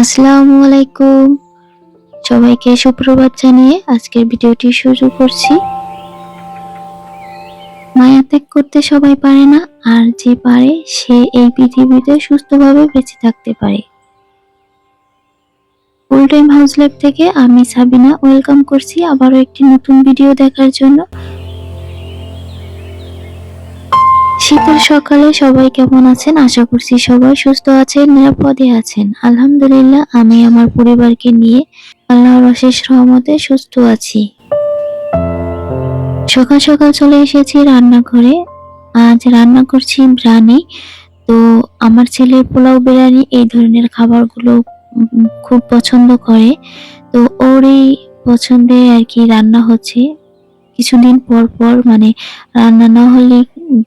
আসসালামু আলাইকুম সবাইকে সুপ্রভাত জানিয়ে আজকের ভিডিওটি শুরু করছি। মায়া ত্যাগ করতে সবাই পারে না, আর যে পারে, সে এই পৃথিবীতে সুস্থভাবে বেঁচে থাকতে পারে। ফুল টাইম হাউস লাইফ থেকে আমি সাবিনা ওয়েলকাম করছি আবারও একটি নতুন ভিডিও দেখার জন্য। শীতের সকালে সবাই কেমন আছেন? আশা করছি সবাই সুস্থ আছেন, নিরাপদে আছেন। আলহামদুলিল্লাহ, আমি আমার পরিবারকে নিয়ে আল্লাহর অশেষ রহমতে সুস্থ আছি। সকাল সকাল চলে এসেছি রান্নাঘরে। আজ রান্না করছি বিরিয়ানি। তো আমার ছেলে পোলাও বিরিয়ানি, এই ধরনের খাবারগুলো খুব পছন্দ করে। তো ওর এই পছন্দে আর কি রান্না হচ্ছে। কিছুদিন পর পর মানে রান্না না হলে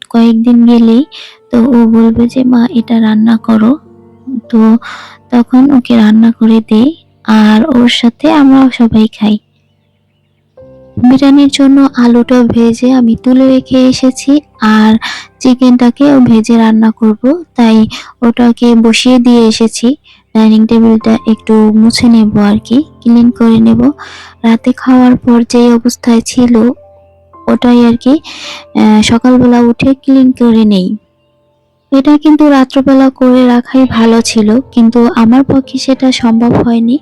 কয়েকদিন গেলেই তো ও বলবে যে, মা, এটা রান্না করো। তো তখন ওকে রান্না করে দেই আর ওর সাথে আমরা সবাই খাই। বিরিয়ানির জন্য আলুটা ভেজে আমি তুলে রেখে এসেছি আর চিকেনটাকেও ভেজে রান্না করব। তাই ওটাকে বসিয়ে দিয়ে এসেছি। ডাইনিং টেবিলটা একটু মুছে নেব আর কি, ক্লিন করে নেব। রাতে খাওয়ার পর যেই অবস্থায় ছিল ওটাই আর কি সকালবেলা উঠে ক্লিন করে নেই। এটা কিন্তু রাত্রবেলা করে রাখাই ভালো ছিল, কিন্তু আমার পক্ষে সেটা সম্ভব হয়নি,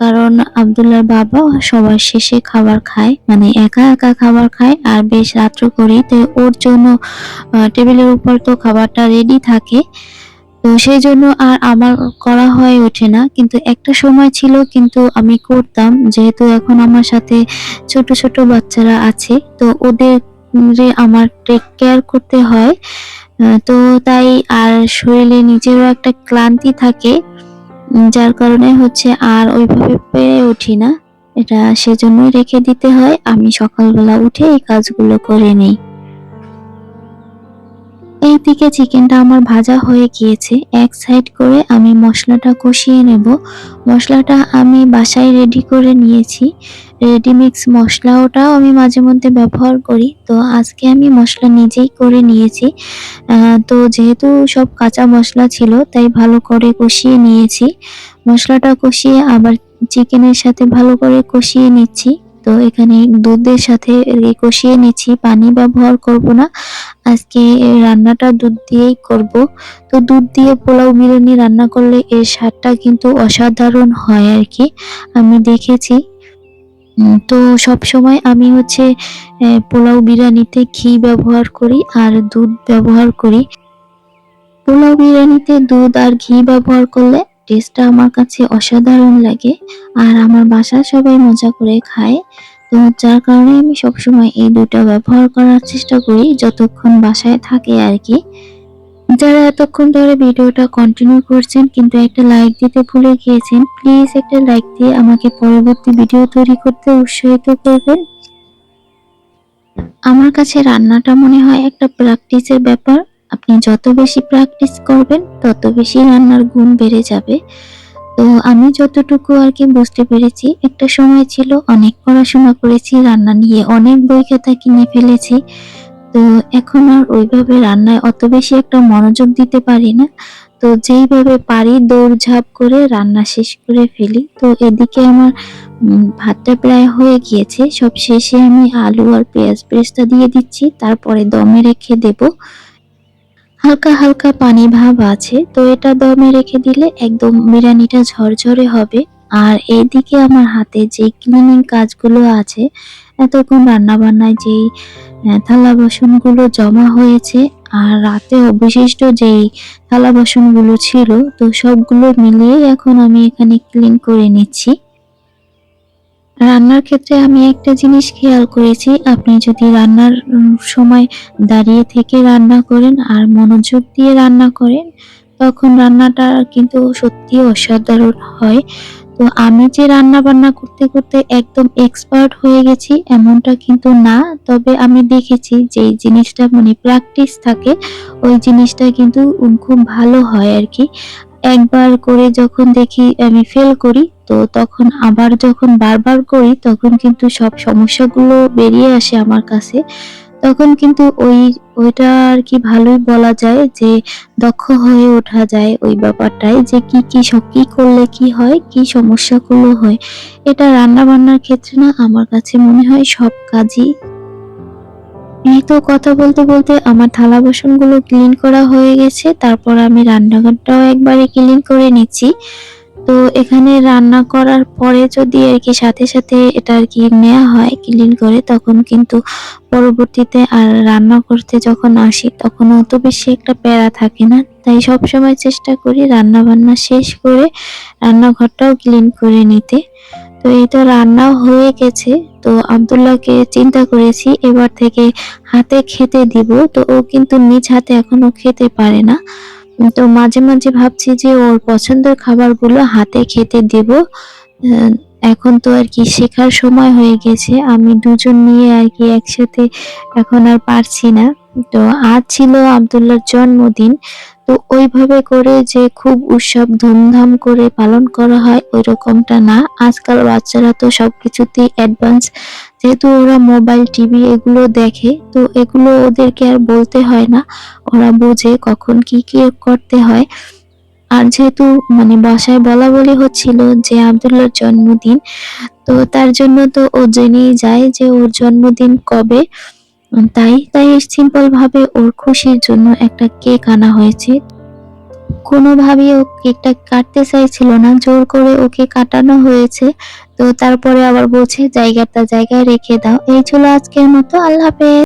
কারণ আব্দুল্লাহর বাবা সবার শেষে খাবার খায় মানে একা একা খাবার খায়, আর বেশ রাত্র করে তো ওর জন্য টেবিলের উপর তো খাবারটা রেডি থাকে। তো সেই জন্য আর আমার করা হয়ে ওঠে না। কিন্তু একটা সময় ছিল কিন্তু আমি করতাম, যেহেতু এখন আমার সাথে ছোট ছোট বাচ্চারা আছে, তো ওদের আমার টেক কেয়ার করতে হয়। তো তাই আর শরীরে নিজেরও একটা ক্লান্তি থাকে যার কারণে হচ্ছে আর ওইভাবে পেরে উঠি না। এটা সেজন্যই রেখে দিতে হয়। আমি সকালবেলা উঠে এই কাজগুলো করে নিই। এইদিকে চিকেনটা আমার ভাজা হয়ে গিয়েছে। এক সাইড করে আমি মশলাটা কষিয়ে নেব। মশলাটা আমি বাসায় রেডি করে নিয়েছি। রেডি মিক্স মশলা ওটাও আমি মাঝে মধ্যে ব্যবহার করি। তো আজকে আমি মশলা নিজেই করে নিয়েছি। তো যেহেতু সব কাঁচা মশলা ছিল, তাই ভালো করে কষিয়ে নিয়েছি। মশলাটা কষিয়ে আবার চিকেনের সাথে ভালো করে কষিয়ে নিচ্ছি। তো এখানে দুধের সাথে কষিয়ে নিচ্ছি। পানি ব্যবহার করব না। আজকে রান্নাটা দুধ দিয়েই করব। তো দুধ দিয়ে পোলাও বিরিয়ানি রান্না করলে এর স্বাদটা কিন্তু অসাধারণ হয় আর কি আমি দেখেছি। তো সব সময় আমি হচ্ছে পোলাও বিরিয়ানিতে ঘি ব্যবহার করি আর দুধ ব্যবহার করি। পোলাও বিরিয়ানিতে দুধ আর ঘি ব্যবহার করলে টেস্টটা আমার কাছে অসাধারণ লাগে। আর আমার বাসায় সবাই মজা করে খায়। তো যার কারণে আমি সবসময় এই দুটো ব্যবহার করার চেষ্টা করি, যতক্ষণ বাসায় থাকে আর কি। যারা এতক্ষণ ধরে ভিডিওটা কন্টিনিউ করছেন, কিন্তু একটা লাইক দিতে ভুলে গিয়েছেন প্লিজ একটা লাইক দিয়ে আমাকে পরবর্তী ভিডিও তৈরি করতে উৎসাহিত করবেন। আমার কাছে রান্নাটা মনে হয় একটা প্র্যাকটিসের ব্যাপার। আপনি যত বেশি প্র্যাকটিস করবেন, তত বেশি রান্নার গুণ বেড়ে যাবে। তো আমি যতটুকু আর কি বুঝতে পেরেছি, একটা সময় ছিল অনেক পড়াশোনা করেছি, রান্না নিয়ে অনেক বই খাতা কিনে ফেলেছি। তো এখন আর ওইভাবে রান্নায় অত বেশি একটা মনোযোগ দিতে পারি না। তো যেইভাবে পারি দৌড়ঝাঁপ করে রান্না শেষ করে ফেলি। তো এদিকে আমার ভাতটা প্রায় হয়ে গিয়েছে। সব শেষে আমি আলু আর পেঁয়াজ পেস্টটা দিয়ে দিচ্ছি। তারপরে দমে রেখে দেবো। হালকা হালকা পানি ভাব আছে, তো এটা দমে রেখে দিলে একদম বিরিয়ানিটা ঝরঝরে হবে। আর এইদিকে আমার হাতে যে ক্লিনিং কাজগুলো আছে, এতক্ষণ রান্না বান্নায় যেই থালা বাসনগুলো জমা হয়েছে, আর রাতে অবশিষ্ট যেই থালা বাসনগুলো ছিল, তো সবগুলো মিলিয়ে এখন আমি এখানে ক্লিন করে নিচ্ছি। রান্নার ক্ষেত্রে আমি একটা জিনিস খেয়াল করেছি, আপনি যদি রান্নার সময় দাঁড়িয়ে থেকে রান্না করেন আর মনোযোগ দিয়ে রান্না করেন, তখন রান্নাটা কিন্তু সত্যি অসাধারণ হয়। তো আমি যে রান্না বান্না করতে করতে একদম এক্সপার্ট হয়ে গেছি, এমনটা কিন্তু না, তবে আমি দেখেছি যে জিনিসটা মানে প্র্যাকটিস থাকে, ওই জিনিসটা কিন্তু খুব ভালো হয় আর কি। একবার করে যখন দেখি আমি ফেল করি, তো তখন আবার যখন বারবার করি, তখন কিন্তু সব সমস্যাগুলো বেরিয়ে আসে আমার কাছে। তখন কিন্তু ওই, ওইটা আর কি ভালোই বলা যায় যে দক্ষ হয়ে ওঠা যায় ওই ব্যাপারটায় যে কি কি কি করলে কি হয়, কি সমস্যাগুলো হয়। এটা রান্না বান্নার ক্ষেত্রে না, আমার কাছে মনে হয় সব কাজই এই তো কথা বলতে বলতে আমার থালা বাসনগুলো ক্লিন করা হয়ে গেছে, তারপর আমি রান্নাঘরটাও একবারে ক্লিন করে নিচ্ছি। তো এখানে রান্না করার পরে যদি আর কি সাথে সাথে এটা আর কি নেওয়া হয় ক্লিন করে, তখন কিন্তু পরবর্তীতে আর রান্না করতে যখন আসি তখন অত বেশি একটা প্যারা থাকে না। তাই সব সময় চেষ্টা করি রান্না বান্না শেষ করে রান্নাঘরটাও ক্লিন করে নিতে। তো তো রান্নাও হয়ে গেছে। তো আব্দুল্লাহকে চিন্তা করেছি, এবার থেকে হাতে খেতে দিব। তো ও কিন্তু নিজ হাতে এখনও খেতে পারে না। তো মাঝে মাঝে ভাবছি যে ওর পছন্দের খাবারগুলো হাতে খেতে দেব। এখন তো আর কি শেখার সময় হয়ে গেছে। আমি দুজন নিয়ে আর কি একসাথে এখন আর পারছি না। তো আজ ছিল আব্দুল্লাহর জন্মদিন। তো ওইভাবে করে যে খুব উৎসব ধুমধাম করে পালন করা হয় ওই রকমটা না। আজকাল বাচ্চারা তো সব কিছুতেই অ্যাডভান্স যেহেতু ওরা মোবাইল টিভি এগুলো দেখে, তো এগুলো ওদেরকে আর বলতে হয় না। ওরা বোঝে কখন কি কি করতে হয়। আর যেহেতু মানে বাসায় বলা বলি হচ্ছিল যে আব্দুল্লাহর জন্মদিন, তো তার জন্য তো ও জেনেই যায় যে ওর জন্মদিন কবে। তাই তাই সিম্পল ভাবে ওর খুশির জন্য একটা কেক আনা হয়েছে। কোনোভাবেই ও কেকটা কাটতে চাইছিল না, জোর করে ওকে কাটানো হয়েছে। তো তারপরে আবার বলছে, জায়গাটা জায়গায় রেখে দাও। এই ছিল আজকের মতো। আল্লাহ হাফেজ।